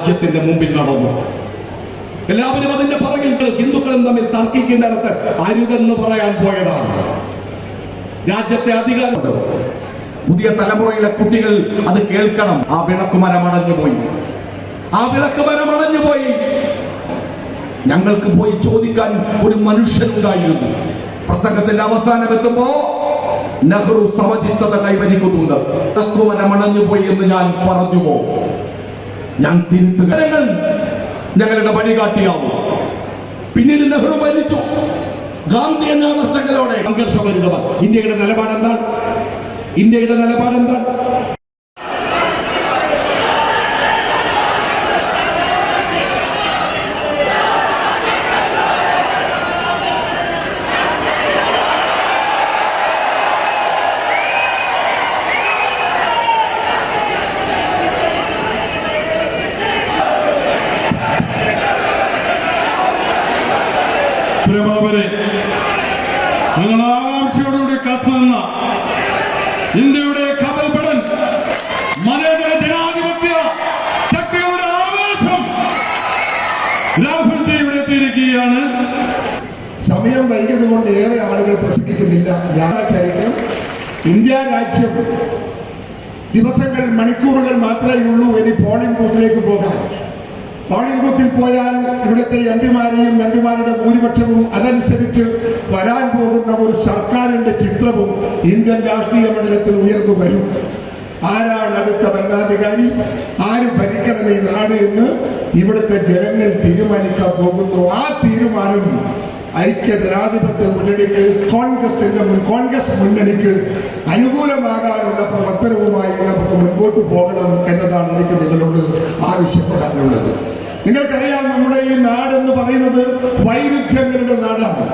രാജ്യത്തിന്റെ മുമ്പിൽ നടന്നു. എല്ലാവരും അതിന്റെ പുറകിൽ ഹിന്ദുക്കളും തമ്മിൽ തർക്കിക്കുന്നിടത്ത് അരുതെന്ന് പറയാൻ പോയതാണ്. രാജ്യത്തെ അധികാരം പുതിയ തലമുറയിലെ കുട്ടികൾ അത് കേൾക്കണം. ആ വിളക്കുമരം അടഞ്ഞുപോയി ആ വിളക്കുമരം അടഞ്ഞുപോയി ഞങ്ങൾക്ക് പോയി ചോദിക്കാൻ ഒരു മനുഷ്യനുണ്ടായിരുന്നു. പ്രസംഗത്തിന്റെ അവസാനം എത്തുമ്പോ നെഹ്റു സമചിത്തത കൈവരിക്കുന്നുണ്ട് തത്വമരം പോയി എന്ന് ഞാൻ പറഞ്ഞു പറഞ്ഞുപോ ഞാൻ തിരുത്തുക ഞങ്ങളുടെ വഴികാട്ടിയാവും പിന്നീട് നെഹ്റു മരിച്ചു. ഗാന്ധി എന്ന ആദർശങ്ങളോടെ സംഘർഷഭരിതമാണ് ഇന്ത്യയുടെ നിലപാട് എന്താണ് ഇന്ത്യയുടെ നിലപാട് നിങ്ങൾ കാത്തു കാത്തുനിന്ന ഇന്ത്യയുടെ കപൽപടൻ മതേതര ജനാധിപത്യ ശക്തിയുടെ ആവേശം രാഹുൽ ഇവിടെ എത്തിയിരിക്കുകയാണ്. സമയം വൈകിയത് കൊണ്ട് ഏറെ ആളുകൾ പ്രസംഗിക്കുന്നില്ല. ഞായറാഴ്ചയായിരിക്കും. ഇന്ത്യ രാജ്യം ദിവസങ്ങൾ മണിക്കൂറുകൾ മാത്രമേ ഉള്ളൂ ഇനി പോളിംഗ് ബൂത്തിലേക്ക് പോകാൻ. പോളിംഗ് ബൂത്തിൽ പോയാൽ ഇവിടുത്തെ എം പിമാരെയും എം പിമാരുടെ ഭൂരിപക്ഷവും അതനുസരിച്ച് വരാൻ പോകുന്ന ഒരു സർക്കാരിന്റെ ചിത്രവും ഇന്ത്യൻ രാഷ്ട്രീയ മണ്ഡലത്തിൽ ഉയർന്നു വരും. ആരാണ് അടുത്ത ഭരണാധികാരി? ആര് ഭരിക്കണം ഈ നാട് എന്ന് ഇവിടുത്തെ ജനങ്ങൾ തീരുമാനിക്കാൻ പോകുന്നു. ആ തീരുമാനം ഐക്യ ജനാധിപത്യ മുന്നണിക്ക് കോൺഗ്രസിന്റെ കോൺഗ്രസ് മുന്നണിക്ക് അനുകൂലമാകാനുള്ള പ്രവർത്തനവുമായി നമുക്ക് മുൻപോട്ട് പോകണം എന്നതാണ് എനിക്ക് നിങ്ങളോട് ആവശ്യപ്പെടാനുള്ളത്. നിങ്ങൾക്കറിയാം നമ്മുടെ ഈ നാട് എന്ന് പറയുന്നത് വൈരുദ്ധ്യങ്ങളുടെ നാടാണ്.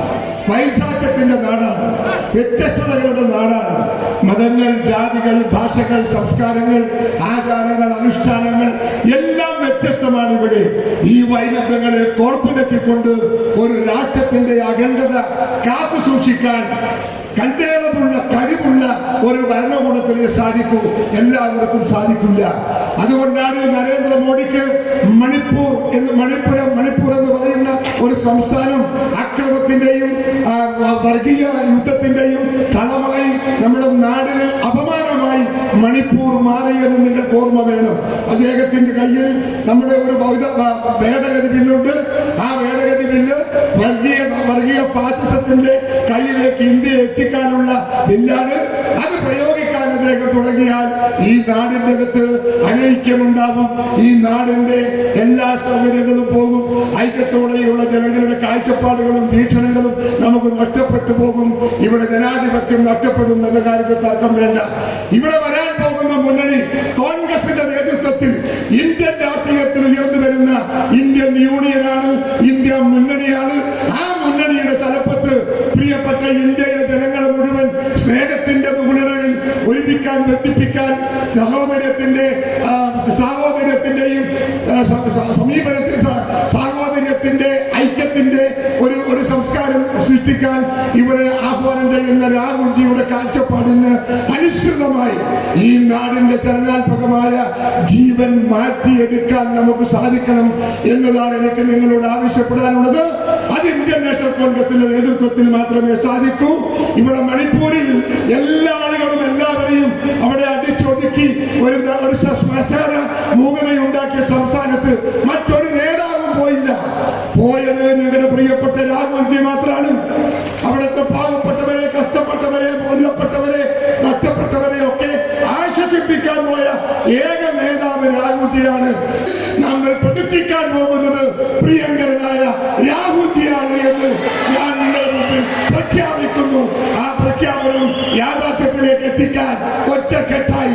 വൈചാറ്റത്തിന്റെ നാടാണ്. വ്യത്യസ്തതകളുടെ നാടാണ്. മതങ്ങൾ ജാതികൾ ഭാഷകൾ സംസ്കാരങ്ങൾ ആചാരങ്ങൾ അനുഷ്ഠാനങ്ങൾ എല്ലാം വ്യത്യസ്തമാണ് ഇവിടെ. ഈ വൈരുദ്ധ്യങ്ങളെ കോർത്തിണക്കിക്കൊണ്ട് ഒരു രാഷ്ട്രത്തിന്റെ അഖണ്ഡത കാത്തു സൂക്ഷിക്കാൻ കഴിവുള്ള ഒരു ഭരണകൂടത്തിന് സാധിക്കൂ എല്ലാവർക്കും സാധിക്കില്ല. അതുകൊണ്ടാണ് നരേന്ദ്രമോദിക്ക് മണിപ്പൂർ എന്ന് മണിപ്പുരം മണിപ്പൂർ എന്ന് പറയുന്ന ഒരു സംസ്ഥാനം അക്രമത്തിന്റെയും വർഗീയ യുദ്ധത്തിന്റെയും കളമായി നമ്മുടെ നാടിന് അപമാനമായി മണിപ്പൂർ മാറിയെന്ന് നിങ്ങൾക്ക് ഓർമ്മ വേണം. അദ്ദേഹത്തിന്റെ കയ്യിൽ നമ്മുടെ ഒരു ഭേദഗതി ബില്ലുണ്ട്. ആ ഭേദഗതി ബില്ല് വർഗീയ വർഗീയ ഫാസിസത്തിന്റെ കയ്യിലേക്ക് ഇന്ത്യ എത്തിക്കാനുള്ള ബില്ലാണ് തുടങ്ങിയാൽ ഈ നാടിന്റെ അകത്ത് അനൈക്യമുണ്ടാവും ഈ നാടിന്റെ എല്ലാ സൗകര്യങ്ങളും പോകും. ഐക്യത്തോടെയുള്ള ജനങ്ങളുടെ കാഴ്ചപ്പാടുകളും വീക്ഷണങ്ങളും നമുക്ക് നഷ്ടപ്പെട്ടു പോകും. ഇവിടെ ജനാധിപത്യം നഷ്ടപ്പെടും എന്ന കാര്യത്തിൽ തർക്കം വേണ്ട. ഇവിടെ വരാൻ പോകുന്ന മുന്നണി കോൺഗ്രസിന്റെ നേതൃത്വത്തിൽ ഇന്ത്യൻ രാഷ്ട്രീയത്തിൽ ഉയർന്നു വരുന്ന ഇന്ത്യൻ യൂണിയനാണ് ഇന്ത്യ മുന്നണിയാണ്. ആ മുന്നണിയുടെ തലപ്പത്ത് പ്രിയപ്പെട്ട ഇന്ത്യയിലെ ജനങ്ങളെ മുഴുവൻ സ്നേഹത്തിന്റെ ഒരുമിക്കാൻ ബന്ധിപ്പിക്കാൻ സഹോദര്യത്തിന്റെ സാഹോദര്യത്തിന്റെയും സമീപനത്തിൽ സാഹോദര്യത്തിന്റെ ഐക്യത്തിന്റെ ഒരു ഒരു സംസ്കാരം സൃഷ്ടിക്കാൻ ഇവിടെ ആഹ്വാനം ചെയ്യുന്ന രാഹുൽജിയുടെ കാഴ്ചപ്പാടിന് അനുസൃതമായി ഈ നാടിന്റെ ചലനാത്മകമായ ജീവൻ മാറ്റിയെടുക്കാൻ നമുക്ക് സാധിക്കണം എന്നതാണ് എനിക്ക് നിങ്ങളോട് ആവശ്യപ്പെടാനുള്ളത്. അത് ഇന്ത്യൻ നാഷണൽ കോൺഗ്രസിന്റെ നേതൃത്വത്തിൽ മാത്രമേ സാധിക്കൂ. ഇവിടെ മണിപ്പൂരിൽ എല്ലാ ഒരു ഒരു ശ്മശാന മൂകതയുണ്ടാക്കിയ സംസ്ഥാനത്ത് മറ്റൊരു നേതാവും പോയില്ല. പോയത് ഞങ്ങളുടെ പ്രിയപ്പെട്ട രാഘവൻജി മാത്രമാണ് അവിടുത്തെ പാവപ്പെട്ടവരെ കഷ്ടപ്പെട്ടവരെ കൊല്ലപ്പെട്ടവരെ നഷ്ടപ്പെട്ടവരെ ഒക്കെ ആശ്വസിപ്പിക്കാൻ പോയ ഏക നേതാവ് രാഘുജിയാണ് നമ്മൾ പ്രതിഷ്ഠിക്കാൻ പോകുന്നത് പ്രിയങ്കരനായ രാഹുജിയാണ് എന്ന് ഞാൻ നിങ്ങളുടെ മുമ്പിൽ പ്രഖ്യാപിക്കുന്നു. ആ പ്രഖ്യാപനം യാഥാർത്ഥ്യത്തിലേക്ക് എത്തിക്കാൻ ഒറ്റക്കെട്ടായി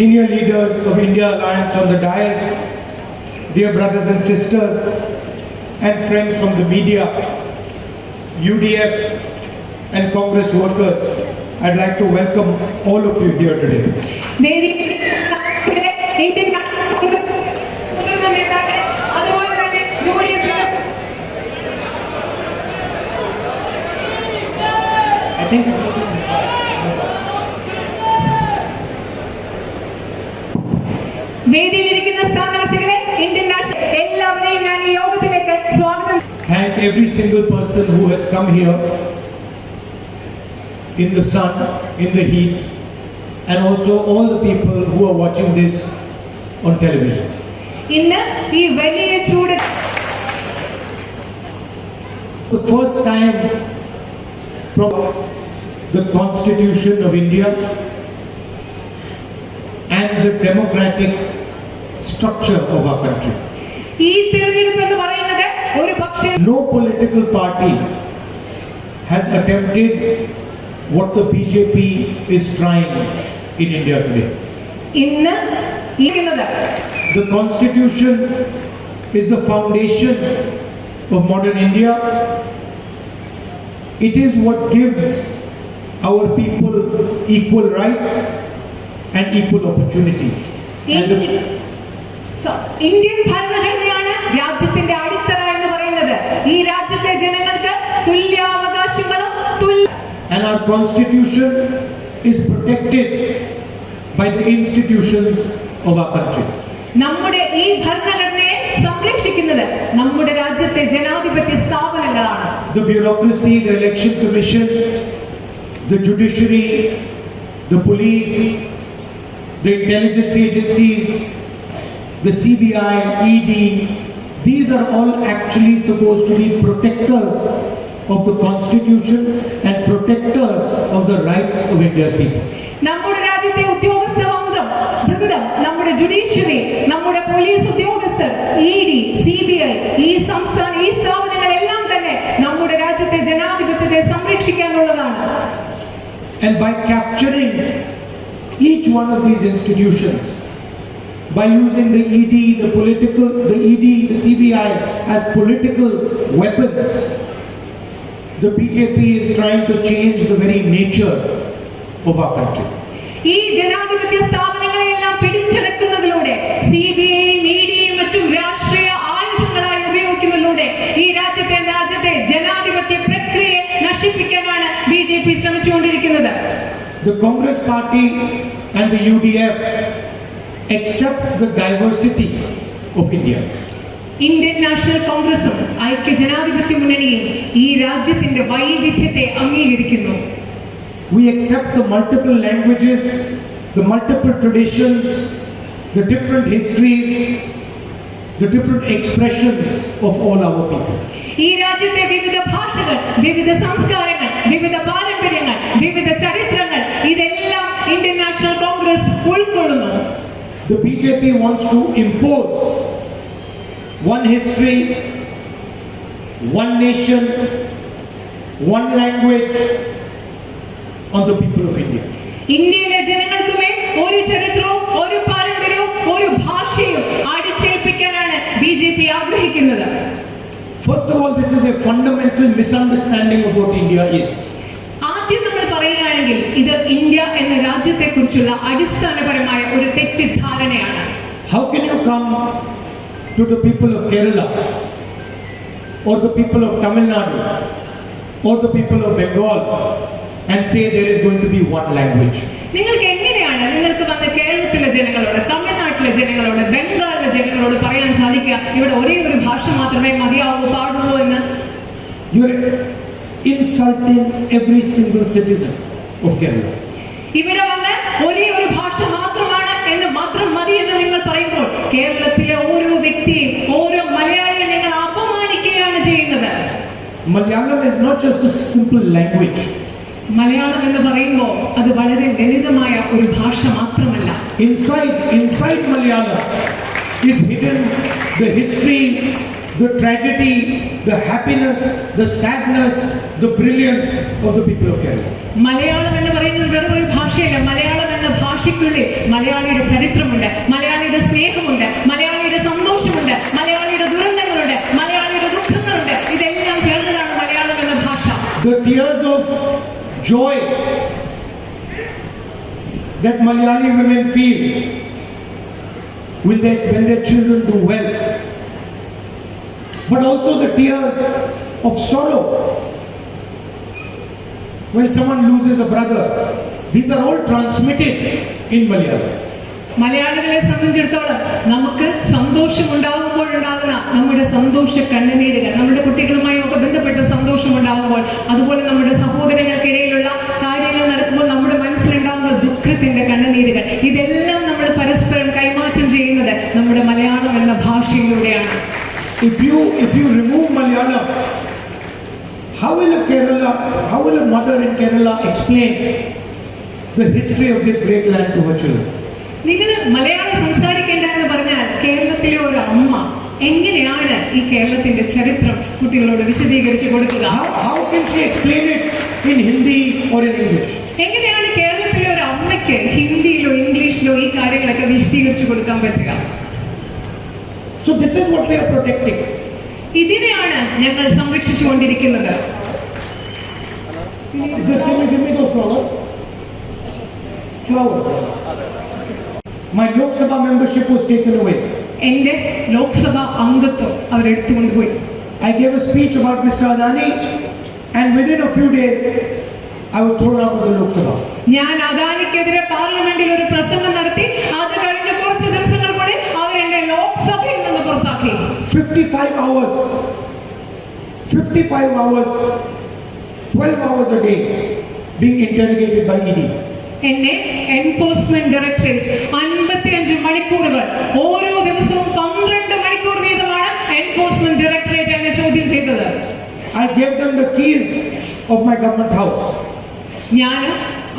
senior leaders of India Alliance on the dais, dear brothers and sisters, and friends from the media, UDF and Congress workers, I'd like to welcome all of you here today. I think വേദിയിലിരിക്കുന്ന സ്ഥാനാർത്ഥികളെ Indian national എല്ലാവരെയും ഞാൻ ഈ യോഗത്തിലേക്ക് സ്വാഗതം thank every single person who has come here in the sun, in the heat, and also all the people who are watching this on television. ഇന്ന് ഈ വലിയ ചൂട് The first time from the Constitution of India and the democratic structure of our country. No political party has attempted what the BJP is trying in India today. The constitution is the foundation of modern India. It is what gives our people equal rights and equal opportunities. And the Indian ഭരണഘടനയാണ് രാജ്യത്തിന്റെ അടിത്തറ എന്ന് പറയുന്നത്. ഈ രാജ്യത്തെ ജനങ്ങൾക്ക് തുല്യാവകാശങ്ങളും and constitution is protected by the institutions of നമ്മുടെ ഈ ഭരണഘടനയെ സംരക്ഷിക്കുന്നത് നമ്മുടെ രാജ്യത്തെ ജനാധിപത്യ സ്ഥാപനങ്ങളാണ്. The bureaucracy the election commission the judiciary the police the intelligence agencies the CBI, ED, these are all actually supposed to be protectors of the constitution and protectors of the rights of India's people. നമ്മുടെ രാജ്യത്തെ ഉദ്യോഗസ്ഥ വൃന്ദം വൃന്ദം നമ്മുടെ judiciary നമ്മുടെ police ഉദ്യോഗസ്ഥർ E D C B I ഈ സംസ്ഥാന ഈ സ്ഥാപനങ്ങളെല്ലാം തന്നെ നമ്മുടെ രാജ്യത്തെ ജനാധിപത്യത്തെ സംരക്ഷിക്കാനുള്ളതാണ് And by capturing each one of these institutions, by using the ED, the political, the ED, the CBI as political weapons, the BJP is trying to change the very nature of our country. ഈ ജനാധിപത്യ സ്ഥാപനങ്ങളെല്ലാം പിടിച്ചെടുക്കുന്നതിലൂടെ C B ഐയും E ഡിയും മറ്റും രാഷ്ട്രീയ ആയുധങ്ങളായി ഉപയോഗിക്കുന്നതിലൂടെ ഈ രാജ്യത്തെ രാജ്യത്തെ ജനാധിപത്യ പ്രക്രിയയെ നശിപ്പിക്കാനാണ് ബി ജെ പി ശ്രമിച്ചുകൊണ്ടിരിക്കുന്നത് The Congress party and the UDF accept the diversity of India. Indian National കോൺഗ്രസും ഐക്യ ജനാധിപത്യ മുന്നണിയും ഈ രാജ്യത്തിന്റെ വൈവിധ്യത്തെ അംഗീകരിക്കുന്നു We accept the multiple languages, the multiple traditions, the different histories, the different expressions of all our people. ഈ രാജ്യത്തെ വിവിധ ഭാഷകൾ വിവിധ സംസ്കാരങ്ങൾ BJP wants to impose one history, one nation, one language on the people of India. ഇന്ത്യയിലെ ജനങ്ങൾക്കുമേൽ ഒരു ചരിത്രവും ഒരു പാരമ്പര്യവും ഒരു ഭാഷയും അടിച്ചേൽപ്പിക്കാനാണ് ബി ജെ പി ആഗ്രഹിക്കുന്നത് First of all, this is a fundamental misunderstanding of what India is. ആദ്യം നമ്മൾ പറയുകയാണെങ്കിൽ ഇത് ഇന്ത്യ എന്ന രാജ്യത്തെ കുറിച്ചുള്ള അടിസ്ഥാനപരമായ ഒരു തെറ്റിദ്ധാരണയാണ്. How can you come to the people of Kerala or the people of Tamil Nadu or the people of Bengal and say say is going to be one language നിങ്ങൾക്ക് എങ്ങനെയാണ് നിങ്ങൾക്ക് വന്ന കേരളത്തിലെ ജനങ്ങളോട് തമിഴ്നാട്ടിലെ ജനങ്ങളോട് ബംഗാളിലെ ജനങ്ങളോട് പറയാൻ സാധിക്കുക? ഇവിടെ ഒരേ ഒരു ഭാഷ മാത്രമേ മതിയാവൂ പാടുള്ളൂ എന്ന്. Insulting every single citizen of Kerala. ഇവിടെ വന്ന് ഒരേ ഒരു ഭാഷ മാത്രമാണ് എന്ന് മാത്രം മതി എന്ന് നിങ്ങൾ പറയുമ്പോൾ കേരളത്തിലെ ഓരോ വ്യക്തിയും ഓരോ മലയാളിയെ നിങ്ങൾ അപമാനിക്കുകയാണ് ചെയ്യുന്നത് Malayalam is not just a simple language. Malayalam എന്ന് പറയുമ്പോൾ അത് വളരെ ലളിതമായ ഒരു ഭാഷ മാത്രമല്ല inside inside Malayalam is hidden the history, the tragedy, the happiness, the sadness, the brilliance of the people of Kerala. Malayalam എന്ന് പറയുന്നത് വെറും ഒരു ഭാഷയല്ല മലയാളം എന്ന ഭാഷയ്ക്കുള്ളിൽ മലയാളിയുടെ ചരിത്രമുണ്ട് മലയാളിയുടെ സ്നേഹമുണ്ട് മലയാളിയുടെ സന്തോഷമുണ്ട് മലയാളിയുടെ ദുരന്തങ്ങളുണ്ട് മലയാളിയുടെ ദുഃഖങ്ങളുണ്ട് ഇതെല്ലാം ചേർന്നതാണ് മലയാളം എന്ന ഭാഷ The tears of joy that Malayali women feel when, they, when their children do well, but also the tears of sorrow when someone loses a brother. These are all transmitted in Malayalam. മലയാളികളെ സംബന്ധിച്ചിടത്തോളം നമുക്ക് സന്തോഷമുണ്ടാകുമ്പോഴുണ്ടാകുന്ന നമ്മുടെ സന്തോഷ കണ്ണുനീരുകൾ if you remove Malayalam, how will a Kerala, how will a mother in Kerala explain the history of this great land to her children? നിങ്ങൾ മലയാളം സംസാരിക്കേണ്ട എന്ന് പറഞ്ഞാൽ കേരളത്തിലെ ഒരു അമ്മ എങ്ങനെയാണ് ഈ കേരളത്തിന്റെ ചരിത്രം കുട്ടികളോട് വിശദീകരിച്ചു കൊടുക്കുക How, how can she explain it in Hindi or in English? എങ്ങനെയാണ് കേരളത്തിലെ ഒരു അമ്മയ്ക്ക് ഹിന്ദിയിലോ ഇംഗ്ലീഷിലോ ഈ കാര്യങ്ങളൊക്കെ വിശദീകരിച്ചു കൊടുക്കാൻ പറ്റുക So this is what we are protecting. ഇതിനെയാണ് ഞങ്ങൾ സംരക്ഷിച്ചുകൊണ്ടിരിക്കുന്നത്. എന്റെ ലോക്സഭ അംഗത്വം അവരെടുത്തുകൊണ്ടുപോയി I gave a speech about mister Adani and within a few days I was told out of the Lok Sabha. ഞാൻ അദാനിക്കെതിരെ പാർലമെന്റിൽ ഒരു പ്രസംഗം നടത്തി. അത് കഴിഞ്ഞപ്പോൾ 55 hours, 55 hours, 12 hours a day being interrogated by ED. എന്നെ എൻഫോഴ്സ്മെന്റ് ഡയറക്ടറേറ്റ് അൻപത്തിയഞ്ച് മണിക്കൂറുകൾ ഓരോ ദിവസവും പന്ത്രണ്ട് മണിക്കൂർ വീതമാണ് എൻഫോഴ്സ്മെന്റ് ഡയറക്ടറേറ്റ് എന്നെ ചോദ്യം ചെയ്തത് I gave them the keys of my government house. ഞാൻ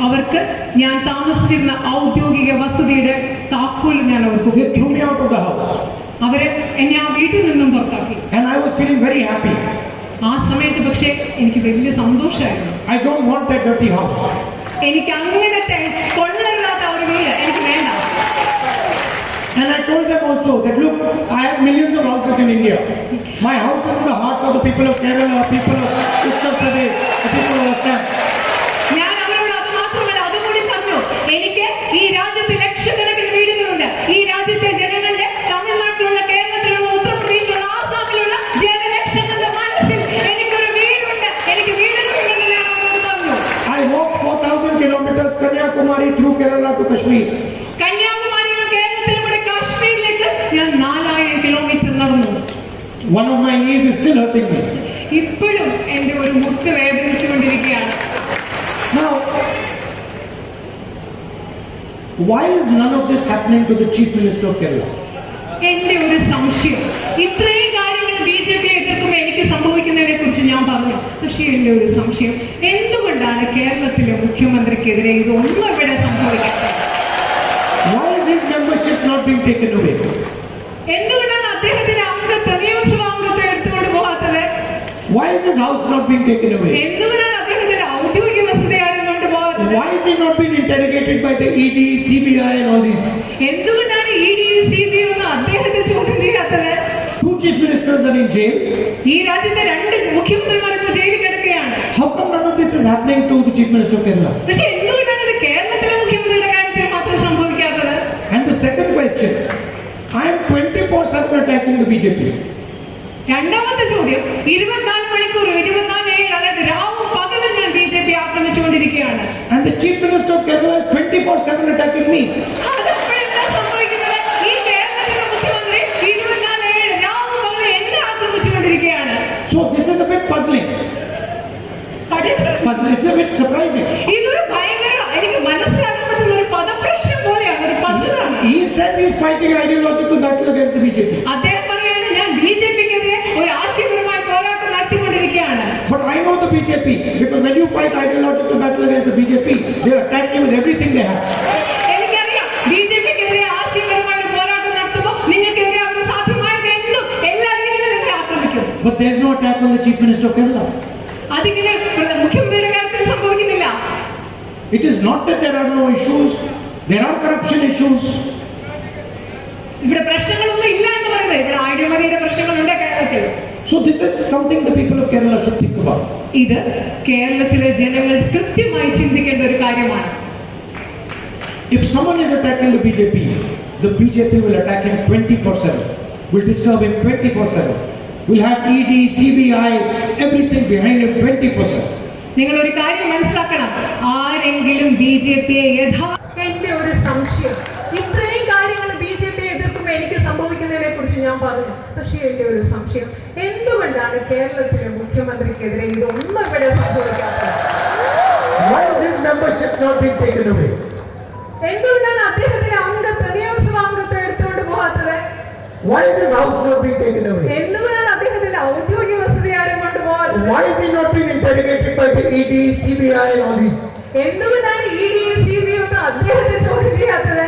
അവർക്ക് ഞാൻ താമസിച്ചിരുന്ന ഔദ്യോഗിക വസതിയുടെ താക്കോൽ ഞാൻ അവർക്ക് out of the house. അവരെ എന്നെ ആ വീട്ടിൽ നിന്നും പുറത്താക്കി And I was feeling very happy. ആ സമയത്ത് പക്ഷേ എനിക്ക് വലിയ സന്തോഷമായിരുന്നു I don't want that dirty house. എനിക്ക് അങ്ങനത്തെ കൊള്ളരുതാത്ത ഒരു വീട് എനിക്ക് വേണ്ട And I told them also that look, I have millions of houses in India. My house is in the hearts of the people of Kerala, people of Uttar Pradesh, the people of Assam. ഞാൻ അവരോട് അത് മാത്രമല്ല അതുകൂടി പറഞ്ഞു എനിക്ക് ഈ രാജ്യത്ത് ലക്ഷക്കണക്കിന് വീടുകളുണ്ട് ഈ രാജ്യത്തെ ജനങ്ങളുടെ തമിഴ്നാട്ടിലുള്ള കേരളത്തിലുള്ള ഉത്തർപ്രദേശിലുള്ള ആസാമിലുള്ള ജനലക്ഷങ്ങളുടെ മനസ്സിൽ എനിക്കൊരു വീടുണ്ട് എനിക്ക് വീടുകളുണ്ടെന്ന് ഞാൻ അവരോട് പറഞ്ഞു I walked 4,000 kilometers Kanyakumari through Kerala to Kashmir. കന്യാകുമാരിയിലും കേരളത്തിലൂടെ കാശ്മീരിലേക്ക് ഞാൻ നാലായിരം കിലോമീറ്റർ നടന്നു One of my knees is still hurting me. ഇപ്പോഴും എന്റെ ഒരു മുട്ട് വേദനിച്ചുകൊണ്ടിരിക്കുകയാണ് Now, why is none of this happening to the Chief Minister of Kerala? എന്റെ ഒരു സംശയം ഇത്രയും കാര്യങ്ങൾ ബി ജെ പി എതിർക്കുമ്പോൾ എനിക്ക് സംഭവിക്കുന്നതിനെ കുറിച്ച് ഞാൻ എന്റെ ഒരു സംശയം. എന്തുകൊണ്ടാണ് കേരളത്തിലെ മുഖ്യമന്ത്രിക്കെതിരെ ഇതൊന്നും ഇവിടെ സംഭവിക്കാത്തത്? എന്തുകൊണ്ടാണ് അദ്ദേഹത്തിന്റെ അംഗത്വം നിയമസഭാ അംഗത്വം എടുത്തുകൊണ്ട് പോകാത്തത്? Why is his house not being taken away? എന്തുകൊണ്ടാണ് അദ്ദേഹത്തിന്റെ ഔദ്യോഗിക വസതി ആരും കൊണ്ടുപോകാത്തത് Why is he not being interrogated by the E ED, CBI, and all these? എന്തുകൊണ്ടാണ് ഇ ഡി സി ബി ഒന്നും അദ്ദേഹത്തെ ചോദ്യം ചെയ്യാത്തത്? Two chief ministers are in jail. ഈ രാജ്യത്തെ രണ്ട് മുഖ്യമന്ത്രിമാർ ഇപ്പോൾ ജയിലിൽ കിടക്കുകയാണ് How come none of this is happening to the chief minister of Kerala? പക്ഷേ എന്തുകൊണ്ടാണ് ഇത് കേരളത്തിലെ മുഖ്യമന്ത്രിയുടെ കാര്യത്തിൽ മാത്രം സംഭവിക്കാത്തത് And the second question, I am 24/7 attacking the BJP. രണ്ടാമത്തെ ചോദ്യം ഇരുപത്തിനാല് മണിക്കൂർ ഇരുപത്തിനാല് ഏഴ് അതായത് രാവും പകലും ഞാൻ ബി ജെ പി ആക്രമിച്ചുകൊണ്ടിരിക്കുകയാണ് And the chief minister of Kerala is 24/7 attacking me. അതെപ്പോഴെന്താ സംഭവിക്കുന്നത് ഈ കേരളത്തിലെ മുഖ്യമന്ത്രി ഇരുപത്തിനാല് ഏഴ് രാവും പകലും എന്നെ ആക്രമിച്ചുകൊണ്ടിരിക്കുകയാണ് So this is a bit puzzling. Puzzling. It's a bit surprising. ഇതൊരു ഭയങ്കര എനിക്ക് മനസ്സിലാക്കാൻ പറ്റുന്ന ഒരു പദപ്രശ്നം പോലെയാണ് ഒരു പസിലാണ് He says he is fighting ideological battle against the BJP. അദ്ദേഹം പറയാണ് ഞാൻ ബി ജെ പിക്കെതിരെ ഒരു ആശയപരമായ പോരാട്ടം നടത്തിക്കൊണ്ടിരിക്കുകയാണ് But I know the BJP because when you fight ideological battle against the BJP, they attack you with everything they have. എനിക്കറിയാം B J പിക്കെതിരെ ആശയപരമായ ഒരു പോരാട്ടം നടത്തുമ്പോൾ നിങ്ങൾക്കെതിരെ അവർ സാധ്യമായത് എന്തും എല്ലാ രീതിയിലും നിങ്ങളെ ആക്രമിക്കും there's no attack on the Chief Minister of Kerala. അതിങ്ങനെ It is not that there are no issues, there are corruption issues. ഇവിടെ പ്രശ്നങ്ങളൊന്നും ഇല്ല എന്ന് പറയുന്നത് ഇവിടെ ആഴ്യമതിയുടെ പ്രശ്നങ്ങളുണ്ട് കേരളത്തിൽ So this is something the people of Kerala should think about. ഇത് കേരളത്തിലെ ജനങ്ങൾ കൃത്യമായി ചിന്തിക്കേണ്ട ഒരു കാര്യമാണ് If someone is attacking the BJP, the BJP will attack him 24-7, will disturb him 24-7, will have E ED, CBI, everything behind him 24-7. നിങ്ങൾ ഒരു കാര്യം മനസ്സിലാക്കണം. ആരെങ്കിലും ബി ജെ പിയെ യഥാ എന്റെ ഒരു സംശയം. ഇത്രയും കാര്യങ്ങൾ ബി ജെ പി എതിർക്കുമ്പോൾ എനിക്ക് സംഭവിക്കുന്നതിനെ കുറിച്ച് ഞാൻ പറഞ്ഞു. പക്ഷേ എന്റെ ഒരു സംശയം. എന്തുകൊണ്ടാണ് കേരളത്തിലെ മുഖ്യമന്ത്രിക്കെതിരെ ഇതൊന്നും ഇവിടെ സംഭവിക്കാത്തത്? Why is membership not being taken away? എന്തുകൊണ്ടാണ് അദ്ദേഹത്തിന്റെ അംഗത്വം നിയമസഭാ അംഗത്വം എടുത്തുകൊണ്ട് പോകാത്തത്? Why is his house not being എന്തുകൊണ്ടാണ് അദ്ദേഹത്തിന്റെ ഔദ്യോഗിക Why is he not being interrogated by the ED, CBI and all these? എന്തുകൊണ്ടാണ് ഇ ഡി സി ബി ഒന്നും അദ്ദേഹത്തെ ചോദ്യം ചെയ്യാത്തത്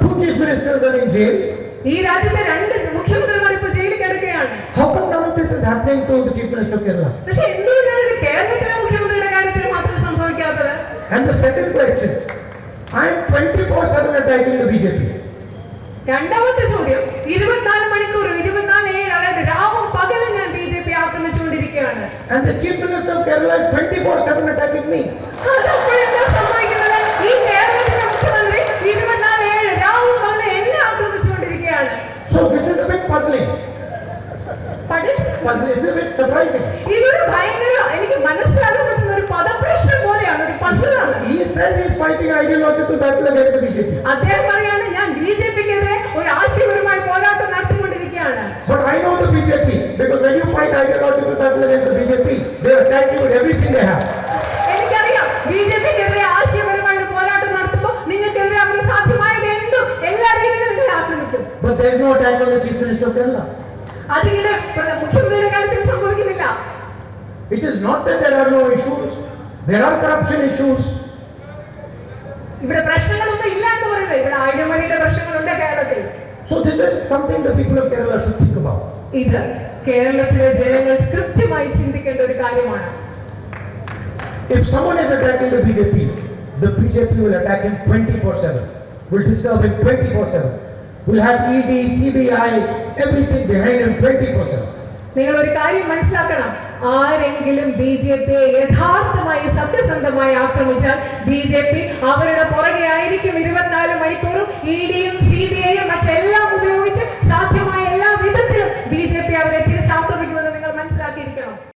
Two chief ministers are in jail. ഈ രാജ്യത്തെ രണ്ട് മുഖ്യമന്ത്രിമാർ ഇപ്പൊ ജയിലിൽ കിടക്കുകയാണ് How come none of this is happening to the chief minister of Kerala? പക്ഷെ എന്തുകൊണ്ടാണ് ഇത് കേരളത്തിലെ മുഖ്യമന്ത്രിയുടെ കാര്യത്തിൽ മാത്രം സംഭവിക്കാത്തത് And the second question, I am 24/7 attacking the BJP. രണ്ടാമത്തെ ചോദ്യം ഇരുപത്തിനാല് മണിക്കൂർ ഇരുപത്തിനാല് ഏഴ് അതായത് രാവും പകലും ഞാൻ B And the chief minister of Kerala is 24/7 attacking me. So this is a bit puzzling. Puzzling. is a bit surprising. ഇതൊരു ഭയങ്കര എനിക്ക് മനസ്സിലാക്കാൻ പറ്റുന്ന ഒരു പദപ്രശ്നം പോലെയാണ് ഒരു പസിലാണ് He says he's fighting ideological battle against the BJP. അദ്ദേഹം പറയാണ് ഞാൻ ബി ജെ പിക്കെതിരെ ഒരു ആശയപരമായ പോരാട്ടം നടത്തിക്കൊണ്ടിരിക്കുകയാണ് But I know the BJP because when you fight ideological battle against the BJP, with everything they have. എനിക്കറിയാം ബി ജെ പിക്കെതിരെ ആശയപരമായ പോരാട്ടം നടത്തുമ്പോൾ നിങ്ങൾക്കെതിരെ അവർ സാധ്യമായത് എന്തും എല്ലാ രീതിയിലും നിങ്ങളെ ആക്രമിക്കും But there is no attack on the chief minister of Kerala. അതിങ്ങനെ മുഖ്യമന്ത്രിയുടെ കാര്യത്തിൽ സംഭവിക്കുന്നില്ല It is not that there are no issues. There are corruption issues. ഇവിടെ പ്രശ്നങ്ങളൊന്നും ഇല്ല എന്ന് പറയുന്നത് ഇവിടെ അഴിമതിയുടെ പ്രശ്നങ്ങളുണ്ട് കേരളത്തിൽ So this is something the people of Kerala should think about. ഇത് കേരളത്തിലെ ജനങ്ങൾ കൃത്യമായി ചിന്തിക്കേണ്ട ഒരു കാര്യമാണ് If someone is attacking the BJP, the BJP will attack him 24/7. Will disturb him 24/7. Will have E ED, CBI, everything behind him 24/7. നിങ്ങൾ ഒരു കാര്യം മനസ്സിലാക്കണം ആരെങ്കിലും ബി ജെ പിയെ യഥാർത്ഥമായി സത്യസന്ധമായി ആക്രമിച്ചാൽ ബി ജെ പി അവരുടെ പുറകെ ആയിരിക്കും ഇരുപത്തിനാല് മണിക്കൂറും ഇ ഡിയും സി ബി ഐയും മറ്റെല്ലാം ഉപയോഗിച്ച് സാധ്യമായ